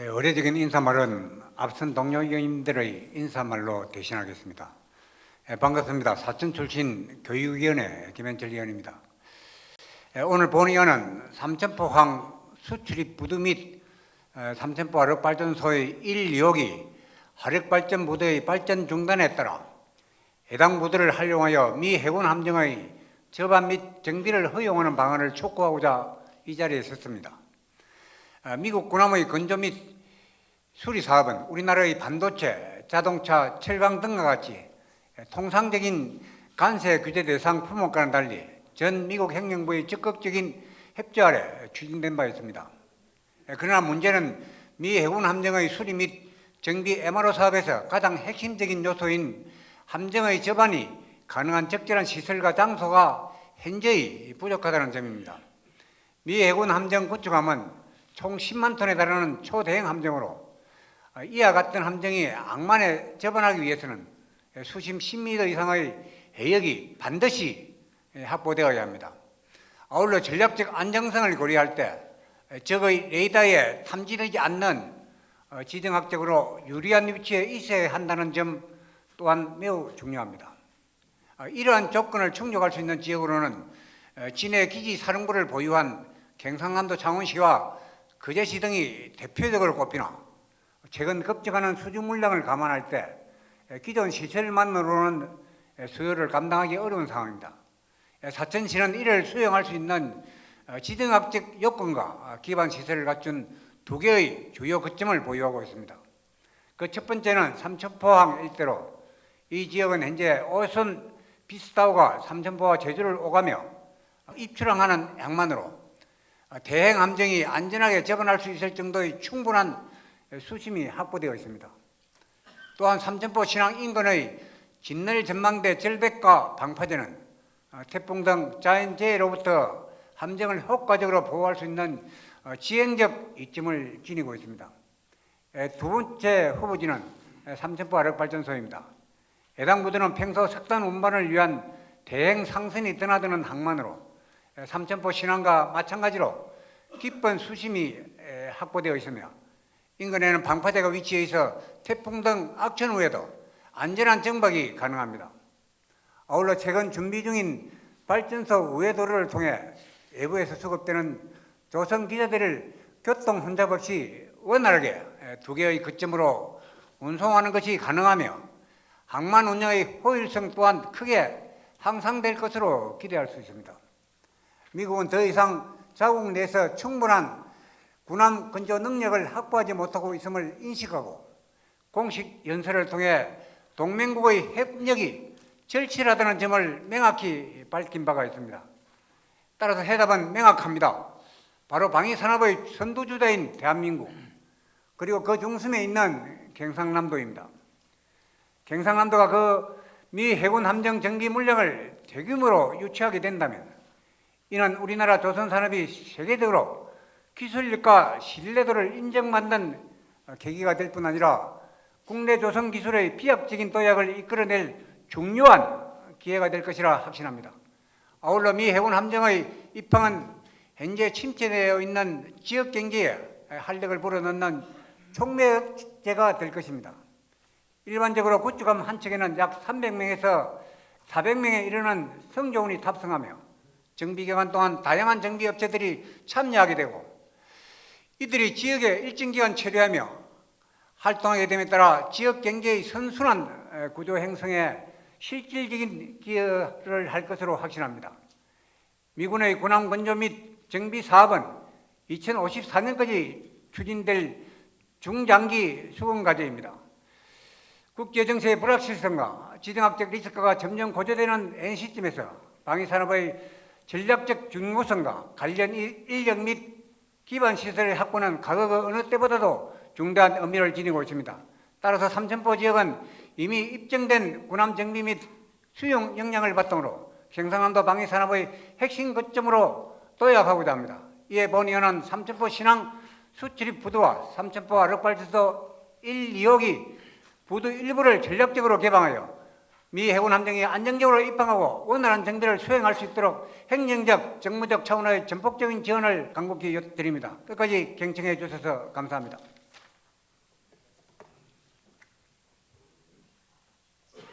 예, 의례적인 인사말은 앞선 동료 의원님들의 인사말로 대신하겠습니다. 예, 반갑습니다. 사천 출신 교육위원회 김현철 의원입니다. 예, 오늘 본 의원은 삼천포항 수출입 부두 및 에, 삼천포 화력발전소의 1, 2호기 화력발전 부대의 발전 중단에 따라 해당 부대를 활용하여 미 해군 함정의 접안 및 정비를 허용하는 방안을 촉구하고자 이 자리에 섰습니다. 아, 미국 군함의 건조 및 수리 사업은 우리나라의 반도체, 자동차, 철강 등과 같이 통상적인 관세 규제 대상 품목과는 달리 전 미국 행정부의 적극적인 협조 아래 추진된 바 있습니다. 예, 그러나 문제는 미 해군 함정의 수리 및 정비 MRO 사업에서 가장 핵심적인 요소인 함정의 접안이 가능한 적절한 시설과 장소가 현저히 부족하다는 점입니다. 미 해군 함정 구축함은 총 10만 톤에 달하는 초대형 함정으로 어, 이와 같은 함정이 악만에 접안하기 위해서는 수심 10m 이상의 해역이 반드시 확보되어야 합니다. 아울러 전략적 안정성을 고려할 때 적의 레이더에 탐지되지 않는 어, 지정학적으로 유리한 위치에 있어야 한다는 점 또한 매우 중요합니다. 어, 이러한 조건을 충족할 수 있는 지역으로는 어, 진해 기지 사령부를 보유한 경상남도 창원시와 거제 시 등이 대표적으로 꼽히나 최근 급증하는 수주 물량을 감안할 때 에, 기존 시설만으로는 에, 수요를 감당하기 어려운 상황입니다. 에, 사천시는 이를 수용할 수 있는 어, 지정학적 요건과 어, 기반 시설을 갖춘 두 개의 주요 거점을 보유하고 있습니다. 그 첫 번째는 삼천포항 일대로 이 지역은 현재 오선 비스타오가 삼천포와 제주를 오가며 입출항하는 양만으로 대행 함정이 안전하게 접근할 수 있을 정도의 충분한 수심이 확보되어 있습니다. 또한 삼천포 신항 인근의 진늘 전망대 절벽과 방파제는 어, 태풍 등 자연재해로부터 함정을 효과적으로 보호할 수 있는 어, 지형적 이점을 지니고 있습니다. 에, 두 번째 후보지는 에, 삼천포 화력발전소입니다. 해당 부대는 평소 석탄 운반을 위한 대행 상선이 떠나드는 항만으로 에, 삼천포 신항과 마찬가지로 깊은 수심이 에, 확보되어 있으며 인근에는 방파제가 위치해 있어 태풍 등 악천 후에도 안전한 정박이 가능합니다. 아울러 최근 준비 중인 발전소 우회 도로를 통해 외부에서 수급되는 조선 기자들을 교통 혼잡 없이 원활하게 두 개의 거점으로 운송하는 것이 가능하며 항만 운영의 효율성 또한 크게 향상될 것으로 기대할 수 있습니다. 미국은 더 이상 자국 내에서 충분한 군함 건조 능력을 확보하지 못하고 있음을 인식하고 공식 연설을 통해 동맹국의 협력이 절실하다는 점을 명확히 밝힌 바가 있습니다. 따라서 해답은 명확합니다. 바로 방위산업의 선두주자인 대한민국 그리고 그 중심에 있는 경상남도입니다. 경상남도가 그 미 해군 함정 정비 물량을 대규모로 유치하게 된다면 이는 우리나라 조선산업이 세계적으로 기술력과 신뢰도를 인정받는 계기가 될 뿐 아니라 국내 조선 기술의 비약적인 도약을 이끌어낼 중요한 기회가 될 것이라 확신합니다. 아울러 미 해군 함정의 입항은 현재 침체되어 있는 지역 경제에 활력을 불어넣는 촉매제가 될 것입니다. 일반적으로 구축함 한 척에는 약 300명에서 400명에 이르는 성조원이 탑승하며 정비 기간 동안 다양한 정비 업체들이 참여하게 되고 이들이 지역에 일정 기간 체류하며 활동하게 됨에 따라 지역 경제의 선순환 구조 형성에 실질적인 기여를 할 것으로 확신합니다. 미군의 군함 건조 및 정비 사업은 2054년까지 추진될 중장기 수건 과제입니다. 국제 정세의 불확실성과 지정학적 리스크가 점점 고조되는 NC쯤에서 방위산업의 전략적 중요성과 관련 인력 및 기반 시설의 확보는 과거 그 어느 때보다도 중대한 의미를 지니고 있습니다. 따라서 삼천포 지역은 이미 입증된 군함 정비 및 수용 역량을 바탕으로 경상남도 방위 산업의 핵심 거점으로 도약하고자 합니다. 이에 본의원은 삼천포 신항 수출입 부두와 삼천포 아력발전소 1, 2호기 부두 일부를 전략적으로 개방하여 미 해군 함정이 안정적으로 입항하고 원활한 정비를 수행할 수 있도록 행정적, 정무적 차원의 전폭적인 지원을 간곡히 드립니다. 끝까지 경청해 주셔서 감사합니다.